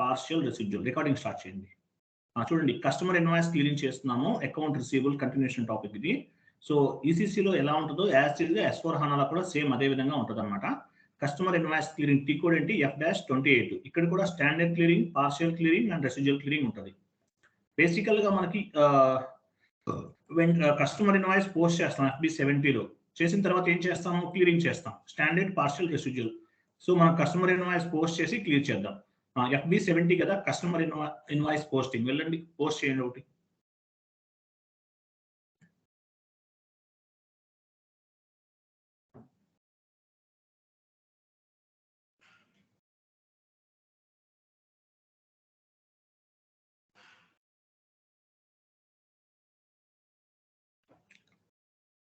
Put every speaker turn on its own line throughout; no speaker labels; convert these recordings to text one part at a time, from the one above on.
Partial residual recording start చేయండి. చూడండి customer invoice clearing చేస్తున్నాము. అకౌంట్ రిసీవబుల్ కంటిన్యూషన్ టాపిక్ ఇది. సో ఈసీసీలో ఎలా ఉంటుందో యాజ్గా ఎస్ ఫోర్ హానాలో కూడా సేమ్ అదే విధంగా ఉంటుంది అనమాట customer invoice clearing T code ఏంటి? ఎఫ్ డాష్ ట్వంటీ ఎయిట్ ఇక్కడ కూడా standard clearing partial clearing and residual clearing ఉంటుంది. బేసికల్గా మనకి కస్టమర్ ఇన్వాయిస్ పోస్ట్ చేస్తాం ఎఫ్బి సెవెంటీలో చేసిన తర్వాత ఏం చేస్తాము? క్లియరింగ్ చేస్తాం. స్టాండర్డ్ పార్షియల్ రెసిడ్యూల్ సో మనం కస్టమర్ ఇన్వాయిస్ పోస్ట్ చేసి క్లియర్ చేద్దాం. ఎఫ్బి సెవెంటీ కదా కస్టమర్ ఇన్వాయిస్ పోస్టింగ్ వెళ్ళండి పోస్ట్ చేయండి ఒకటి.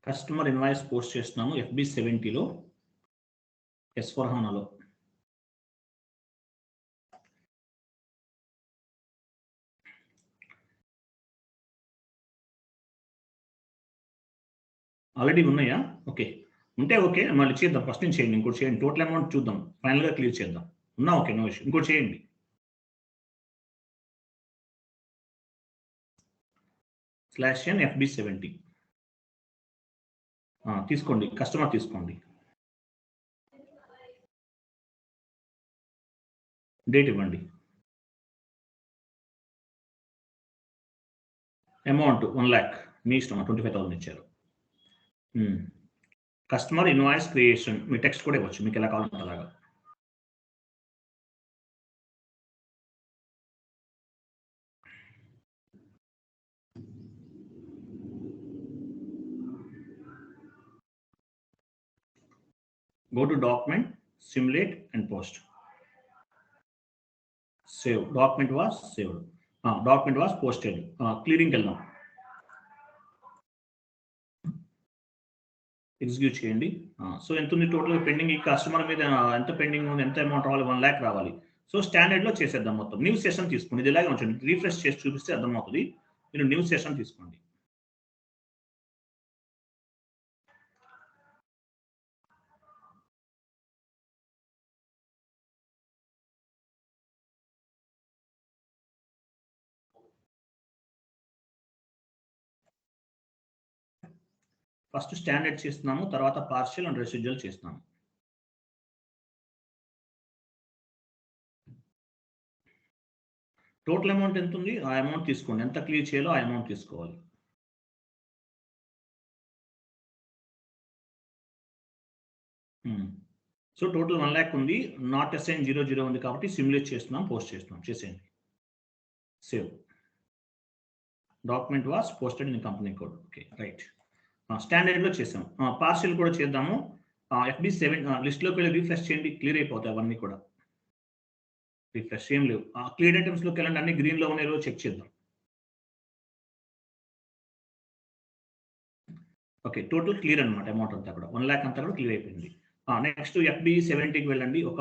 కస్టమర్ ఇన్వాయిస్ పోస్ట్ చేస్తున్నాము ఎఫ్బి సెవెంటీలో ఎస్ ఫోర్ హానాలో ఆల్రెడీ ఉన్నాయా? ఓకే ఉంటే ఓకే మళ్ళీ చేద్దాం. ఫస్ట్ నుంచి చేయండి? ఇంకోటి చేయండి. టోటల్ అమౌంట్ చూద్దాం. ఫైనల్గా క్లియర్ చేద్దాం. ఉన్నా ఓకే నో ఇష్యూ ఇంకోటి చేయండి. స్లాష్ ఎన్ ఎఫ్బి సెవెంటీ తీసుకోండి. కస్టమర్ తీసుకోండి. డేట్ ఇవ్వండి. అమౌంట్ వన్ ల్యాక్ మీ ఇష్టం ట్వంటీ ఫైవ్ థౌసండ్ ఇచ్చారు. కస్టమర్ ఇన్వాయిస్ క్రియేషన్ మీ టెక్స్ట్ కూడా ఇవ్వచ్చు మీకు ఎలా కావాలంటే అలాగా go to document simulate and post save document was saved uh, document was posted uh, clearing వెళ్దాం execute చేయండి. సో ఎంత ఉంది టోటల్ పెండింగ్ ఈ కస్టమర్ మీద ఎంత పెండింగ్ ఉంది ఎంత అమౌంట్ రావాలి వన్ ల్యాక్ రావాలి. సో స్టాండర్డ్లో చేసేద్దాం మొత్తం. న్యూ సెషన్ తీసుకోండి. ఇది ఇలాగే ఉంచండి. రీఫ్రెష్ చేసి చూపిస్తే అర్థమవుతుంది. మీరు న్యూ సెషన్ తీసుకోండి. ఫస్ట్ స్టాండర్డ్ చేస్తున్నాము తర్వాత పార్షియల్ అండ్ రెసిడ్యువల్ చేస్తున్నాము. టోటల్ అమౌంట్ ఎంత ఉంది ఆ అమౌంట్ తీసుకోండి. ఎంత క్లియర్ చేయాలో ఆ అమౌంట్ తీసుకోవాలి. సో టోటల్ వన్ ల్యాక్ ఉంది. నాట్ ఎస్ఎన్ జీరో జీరో ఉంది కాబట్టి సిమ్యులేట్ చేస్తున్నాం పోస్ట్ చేస్తున్నాం. చేసేయండి. Save. Document was posted in company code. Okay right. స్టాండర్డ్లో చేసాం. పార్షియల్ కూడా చేద్దాము. ఎఫ్బి సెవెన్ లిస్ట్లోకి వెళ్ళి రీఫ్రెష్ చేయండి క్లియర్ అయిపోతాయి అవన్నీ కూడా. రీఫ్రెష్ ఏం లేవు. క్లియర్ ఐటమ్స్లోకి వెళ్ళండి అన్ని గ్రీన్లో ఉన్నాయో చెక్ చేద్దాం. ఓకే టోటల్ క్లియర్ అనమాట అమౌంట్ అంతా కూడా. వన్ ల్యాక్ అంతా కూడా క్లియర్ అయిపోయింది. నెక్స్ట్ ఎఫ్బి సెవెంటీకి వెళ్ళండి. ఒక